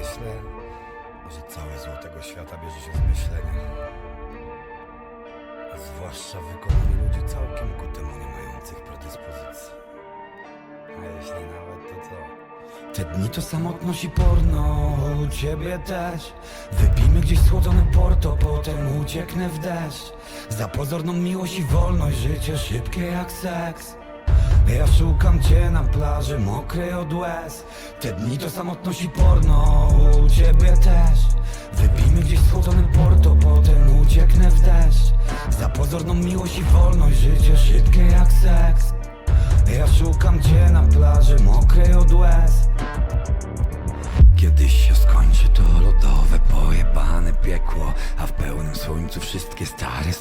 myślę, że całe zło tego świata bierze się z myślenia. A zwłaszcza w wykonaniu ludzi całkiem ku temu nie mających predyspozycji. A jeśli nawet, to co? Te dni to samotność i porno, u ciebie też Wypijmy gdzieś słodzone porto, potem ucieknę w deszcz Za pozorną miłość i wolność, życie szybkie jak seks ja szukam cię na plaży, mokrej od łez Te dni to samotność i porno, u ciebie też. Wypijmy gdzieś słodzone porto, potem ucieknę w deszcz. Za pozorną miłość i wolność, życie szybkie jak seks. Ja szukam cię na plaży, mokrej od łez. Kiedyś się skończy to lodowe, pojebane piekło A w pełnym słońcu wszystkie stare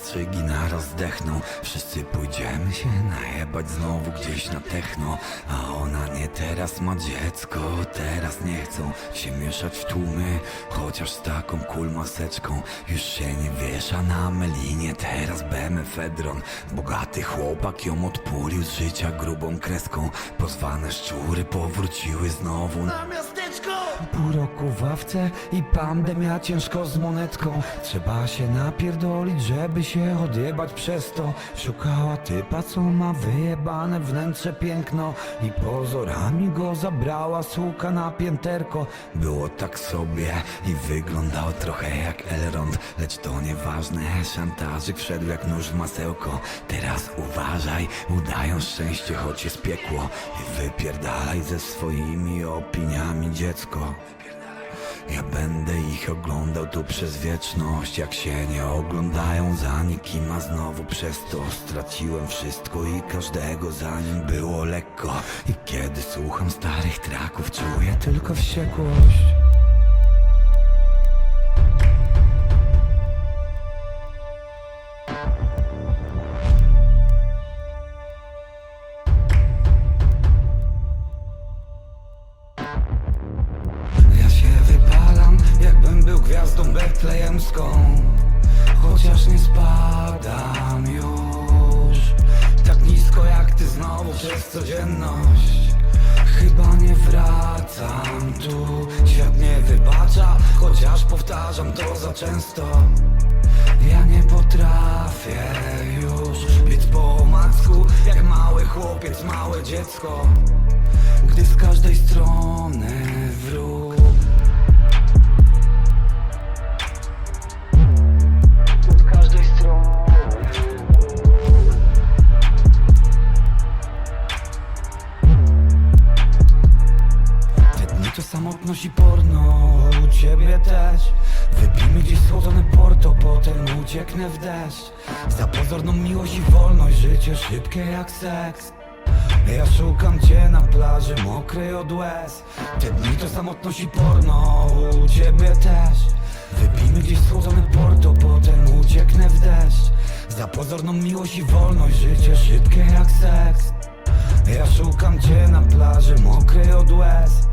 zdechną Wszyscy pójdziemy się najebać znowu gdzieś na techno. A ona nie teraz ma dziecko, teraz nie chcą się mieszać w tłumy. Chociaż z taką kul maseczką już się nie wiesza na melinie. Teraz bemefedron, bogaty chłopak ją odpulił z życia grubą kreską. Pozwane szczury powróciły znowu na miasteczko Pół roku w ławce i pandemia ciężko z monetką. Trzeba się napierdolić, żeby się odjebać przez to. Szukała typa, co ma wyjebane wnętrze piękno I pozorami go zabrała suka na pięterko. Było tak sobie i wyglądał trochę jak Elrond Lecz to nieważne, szantażyk wszedł jak nóż w masełko. Teraz uważaj, udają szczęście, choć jest piekło. I wypierdalaj ze swoimi opiniami dziecko ja będę ich oglądał tu przez wieczność Jak się nie oglądają za nikim A znowu przez to straciłem wszystko I każdego zanim było lekko. I kiedy słucham starych traków Czuję tylko wściekłość betlejemską Chociaż nie spadam już. Tak nisko jak ty znowu przez codzienność. Chyba nie wracam tu. Świat nie wybacza, chociaż powtarzam to za często. Ja nie potrafię już być po omacku Jak mały chłopiec, małe dziecko. Gdy z każdej strony wróg Samotność i porno, u ciebie też. Wypijmy gdzieś słodzone porto, potem ucieknę w deszcz. Za pozorną miłość i wolność, życie szybkie jak seks. Ja szukam cię na plaży, mokrej od łez. Te dni to samotność i porno, u ciebie też. Wypijmy gdzieś słodzone porto, potem ucieknę w deszcz. Za pozorną miłość i wolność, życie szybkie jak seks. Ja szukam cię na plaży, mokrej od łez